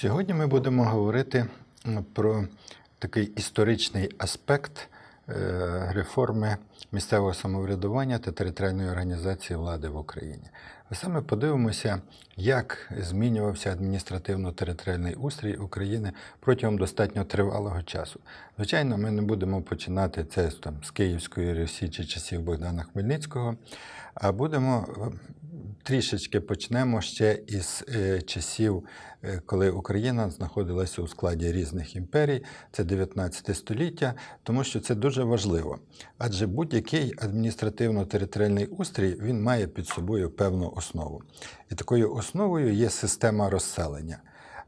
Сьогодні ми будемо говорити про такий історичний аспект е, реформи місцевого самоврядування та територіальної організації влади в Україні. А саме подивимося, як змінювався адміністративно-територіальний устрій України протягом достатньо тривалого часу. Звичайно, ми не будемо починати це там, з Київської Русі чи часів Богдана Хмельницького, а будемо е, трішечки почнемо ще із е, часів, е, коли Україна знаходилася у складі різних імперій, це 19 століття, тому що це дуже важливо. Адже будь-який адміністративно-територіальний устрій він має під собою певну основу. І такою основою є система розселення.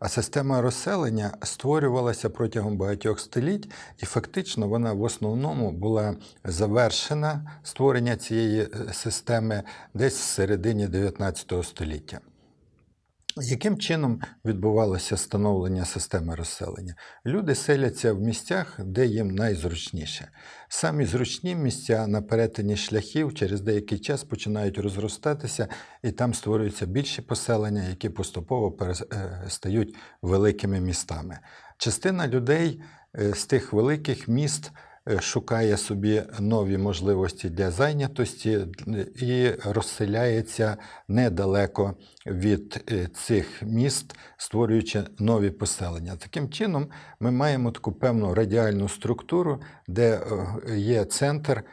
А система розселення створювалася протягом багатьох століть, і фактично вона в основному була завершена створення цієї е, системи десь в середині 19 століття. Яким чином відбувалося становлення системи розселення? Люди селяться в місцях, де їм найзручніше. Самі зручні місця на перетині шляхів через деякий час починають розростатися, і там створюються більші поселення, які поступово е, стають великими містами. Частина людей е, з тих великих міст шукає собі нові можливості для зайнятості е, і розселяється недалеко від е, цих міст, створюючи нові поселення. Таким чином, ми маємо таку певну радіальну структуру, де е, є центр, е,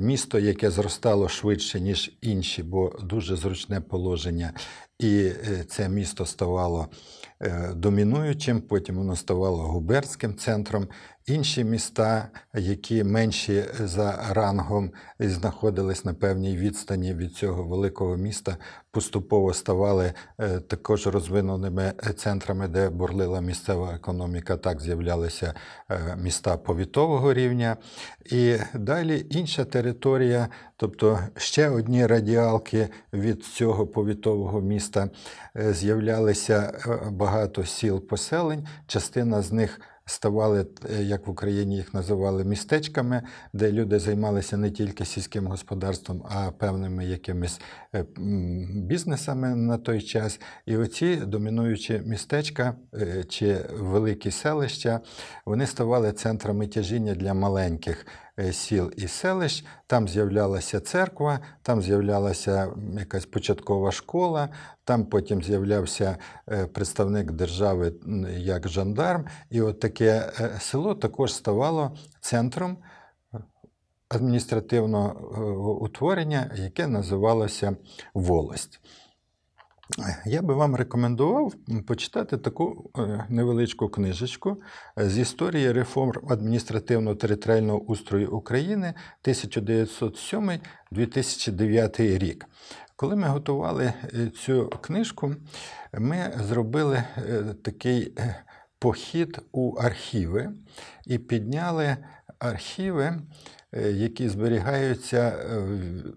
місто, яке зростало швидше, ніж інші, бо дуже зручне положення. І е, це місто ставало е, домінуючим, потім воно ставало губернським центром. Інші міста, які менші за рангом знаходились на певній відстані від цього великого міста, поступово ставали е, також розвиненими е, центрами, де бурлила місцева економіка. Так з'являлися е, міста повітового рівня. І далі інша територія, тобто ще одні радіалки від цього повітового міста, з'являлися багато сіл поселень. Частина з них ставали, е, як в Україні їх називали, містечками, де люди займалися не тільки сільським господарством, а певними якимись е, бізнесами на той час. І оці домінуючі містечка е, чи великі селища, вони ставали центрами тяжіння для маленьких сіл і селищ. Там з'являлася церква, там з'являлася якась початкова школа, там потім з'являвся е, представник держави як жандарм. І от таке е, село також ставало центром адміністративного е, утворення, яке називалося волость. Я би вам рекомендував почитати таку е, невеличку книжечку з історії реформ адміністративно-територіального устрою України 1907-2009 рік. Коли ми готували е, цю книжку, ми зробили е, такий похід у архіви і підняли архіви, які зберігаються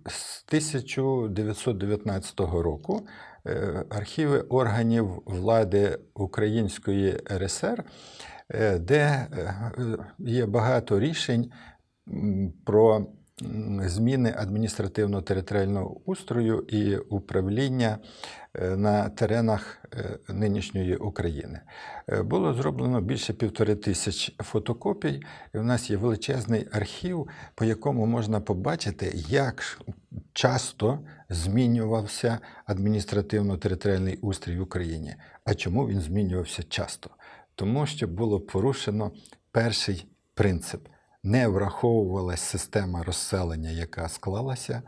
з 1919 року. Е, Архіви органів влади Української РСР, е, де е, є багато рішень про зміни адміністративно-територіального устрою і управління на теренах нинішньої України. Було зроблено більше півтори тисяч фотокопій, і у нас є величезний архів, по якому можна побачити, як часто змінювався адміністративно-територіальний устрій в Україні. А чому він змінювався часто? Тому що було порушено перший принцип. Не враховувалась система розселення, яка склалася,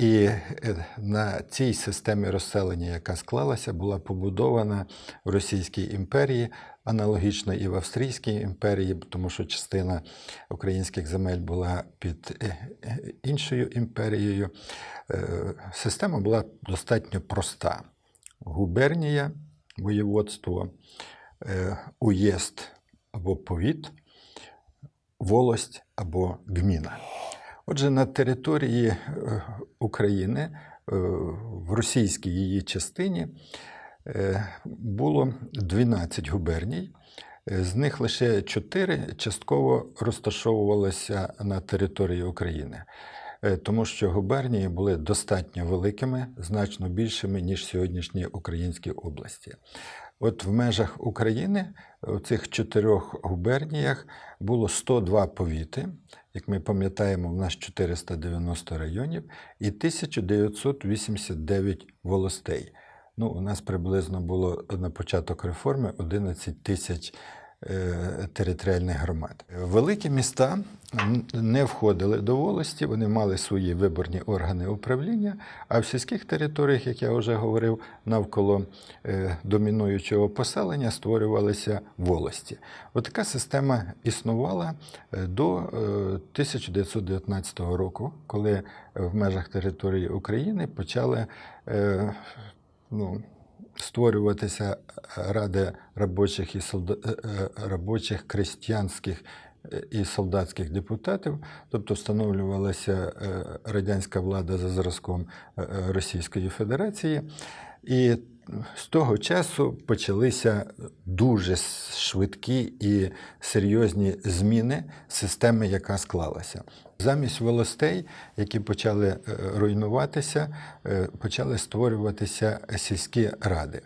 і е, на цій системі розселення, яка склалася, була побудована в Російській імперії, аналогічно і в Австрійській імперії, тому що частина українських земель була під е, е, іншою імперією. Система була достатньо проста: губернія, воєводство, уєзд або повіт, волость або гміна. Отже, на території е, України, е, в російській її частині, е, було 12 губерній. З них лише 4 частково розташовувалися на території України. Е, тому що губернії були достатньо великими, значно більшими, ніж сьогоднішні українські області. От в межах України у цих чотирьох губерніях було 102 повіти. Як ми пам'ятаємо, в нас 490 районів і 1989 волостей. Ну, у нас приблизно було на початок реформи 11 тисяч територіальних громад. Великі міста не входили до волості, вони мали свої виборні органи управління, а в сільських територіях, як я вже говорив, навколо е, домінуючого поселення створювалися волості. От така система існувала е, до е, 1919 року, коли в межах території України почали е, ну, створюватися ради робочих і солда... е, е, робочих крестьянських е, і солдатських депутатів, тобто встановлювалася е, радянська влада за зразком е, е, Російської Федерації. І з того часу почалися дуже швидкі і серйозні зміни системи, яка склалася. Замість волостей, які почали е, руйнуватися, е, почали створюватися сільські ради.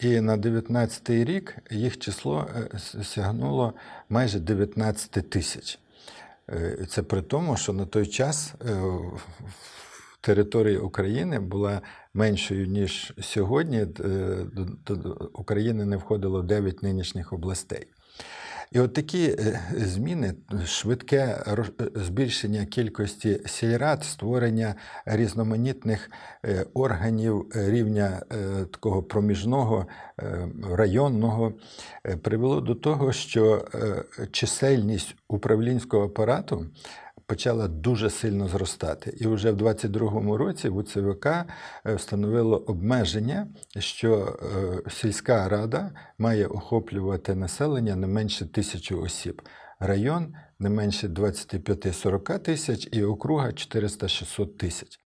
І на 19-й рік їх число е, сягнуло майже 19 тисяч. Це при тому, що на той час в території України була меншою, ніж сьогодні. Е, До України не входило 9 нинішніх областей. І от такі е, зміни, швидке збільшення кількості сільрад, створення різноманітних е, органів рівня такого проміжного районного привело до того, що чисельність управлінського апарату почала дуже сильно зростати. І вже в 22-му році в УЦВК е, встановило обмеження, що е, сільська рада має охоплювати населення не менше тисячі осіб. Район не менше 25-40 тисяч і округа 400-600 тисяч.